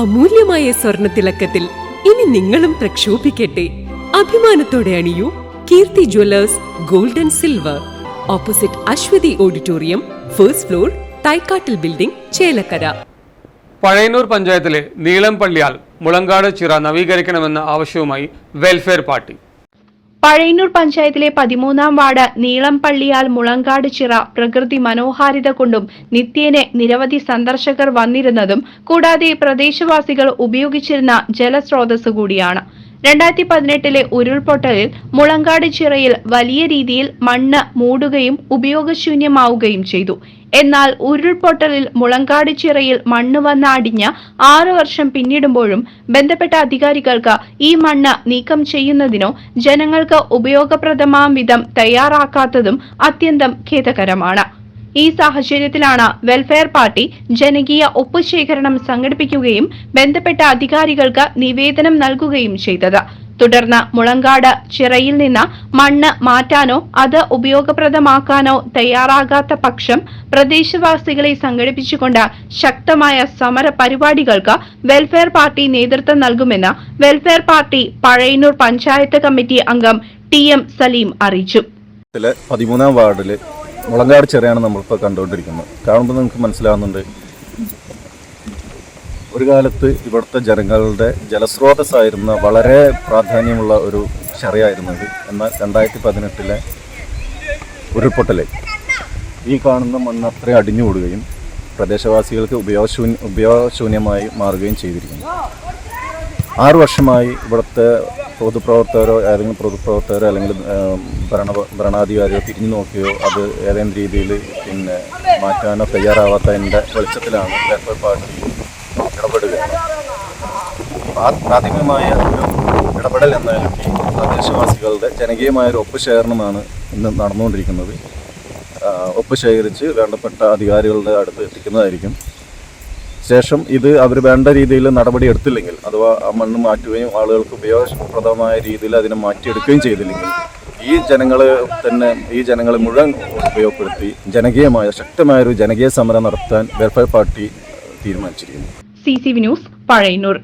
അമൂല്യമായ സ്വർണ തിളക്കത്തിൽ ഇനി നിങ്ങളും പ്രക്ഷോഭിക്കട്ടെ. അഭിമാനത്തോടെ അണിയൂ Keerthi jewellers gold and silver. Opposite Aswathi auditorium first floor തൈക്കാട്ടിൽ building Chelakkara. Pazhayannur പഞ്ചായത്തിലെ നീളംപള്ളിയാൽ മുളങ്കാട് ചിറ നവീകരിക്കണമെന്ന ആവശ്യവുമായി വെൽഫെയർ പാർട്ടി പഴയന്നൂർ പഞ്ചായത്തിലെ പതിമൂന്നാം വാർഡ് നീളംപള്ളിയാൽ മുളങ്കാട് ചിറ പ്രകൃതി മനോഹാരിത കൊണ്ടും നിത്യേനെ നിരവധി സന്ദർശകർ വന്നിരുന്നതും കൂടാതെ പ്രദേശവാസികൾ ഉപയോഗിച്ചിരുന്ന ജലസ്രോതസ് കൂടിയാണ്. രണ്ടായിരത്തി പതിനെട്ടിലെ ഉരുൾപൊട്ടലിൽ മുളങ്കാട് ചിറയിൽ വലിയ രീതിയിൽ മണ്ണ് മൂടുകയും ഉപയോഗശൂന്യമാവുകയും ചെയ്തു. എന്നാൽ ഉരുൾപൊട്ടലിൽ മുളങ്കാട് ചിറയിൽ മണ്ണ് വന്ന അടിഞ്ഞ ആറു വർഷം പിന്നിടുമ്പോഴും ബന്ധപ്പെട്ട അധികാരികൾക്ക് ഈ മണ്ണ് നീക്കം ചെയ്യുന്നതിനോ ജനങ്ങൾക്ക് ഉപയോഗപ്രദമാം വിധം തയ്യാറാക്കാത്തതും അത്യന്തം ഖേദകരമാണ്. ഈ സാഹചര്യത്തിലാണ് വെൽഫെയർ പാർട്ടി ജനകീയ ഒപ്പുശേഖരണം സംഘടിപ്പിക്കുകയും ബന്ധപ്പെട്ട അധികാരികൾക്ക് നിവേദനം നൽകുകയും ചെയ്തത്. തുടർന്ന് മുളങ്കാട് ചിറയിൽ നിന്ന് മണ്ണ് മാറ്റാനോ അത് ഉപയോഗപ്രദമാക്കാനോ തയ്യാറാകാത്ത പക്ഷം പ്രദേശവാസികളെ സംഘടിപ്പിച്ചുകൊണ്ട് ശക്തമായ സമര പരിപാടികൾക്ക് വെൽഫെയർ പാർട്ടി നേതൃത്വം നൽകുമെന്ന് welfare party Pazhayannur panchayat committee അംഗം ടി എം സലീം അറിയിച്ചു. പതിമൂന്നാം വാർഡിൽ മുളങ്കാട് ചെറിയാണ് നമ്മളിപ്പോൾ കണ്ടുകൊണ്ടിരിക്കുന്നത്. കാണുമ്പോൾ നിങ്ങൾക്ക് മനസ്സിലാവുന്നുണ്ട്. ഒരു കാലത്ത് ഇവിടുത്തെ ജനങ്ങളുടെ ജലസ്രോതസ്സായിരുന്ന വളരെ പ്രാധാന്യമുള്ള ഒരു ചെറിയായിരുന്നു ഇത്. എന്നാൽ രണ്ടായിരത്തി പതിനെട്ടിലെ ഉരുൾപൊട്ടൽ ഈ കാണുന്ന മണ്ണ് അത്രയും അടിഞ്ഞുകൂടുകയും പ്രദേശവാസികൾക്ക് ഉപയോഗശൂന്യ ഉപയോഗശൂന്യമായി മാറുകയും ചെയ്തിരിക്കുന്നു. ആറു വർഷമായി ഇവിടുത്തെ പൊതുപ്രവർത്തകരോ ഏതെങ്കിലും പൊതുപ്രവർത്തകരോ അല്ലെങ്കിൽ ഭരണ ഭരണാധികാരിയോ തിരിഞ്ഞു നോക്കിയോ അത് ഏതെങ്കിലും രീതിയിൽ പിന്നെ മാറ്റാനോ തയ്യാറാവാത്തതിന്റെ വെളിച്ചത്തിലാണ് ലേബർ പാർട്ടി ഇടപെടുകയാണ് പ്രാഥമികമായ ഒരു ഇടപെടൽ എന്നാലും നിലയ്ക്ക് പ്രദേശവാസികളുടെ ജനകീയമായ ഒരു ഒപ്പുശേഖരണമാണ് ഇന്ന് നടന്നുകൊണ്ടിരിക്കുന്നത്. ഒപ്പ് ശേഖരിച്ച് വേണ്ടപ്പെട്ട അധികാരികളുടെ അടുത്ത് എത്തിക്കുന്നതായിരിക്കും. ശേഷം ഇത് അവർ വേണ്ട രീതിയിൽ നടപടി എടുത്തില്ലെങ്കിൽ അഥവാ മണ്ണ് മാറ്റുകയും ആളുകൾക്ക് ഉപയോഗപ്രദമായ രീതിയിൽ അതിനെ മാറ്റിയെടുക്കുകയും ചെയ്തില്ലെങ്കിൽ ഈ ജനങ്ങൾ തന്നെ ഈ ജനങ്ങളെ മുഴുവൻ ഉപയോഗപ്പെടുത്തി ജനകീയമായ ശക്തമായ ഒരു ജനകീയ സമരം നടത്താൻ വെൽഫെയർ പാർട്ടി തീരുമാനിച്ചിരിക്കുന്നു. C C V news Pazhayannur.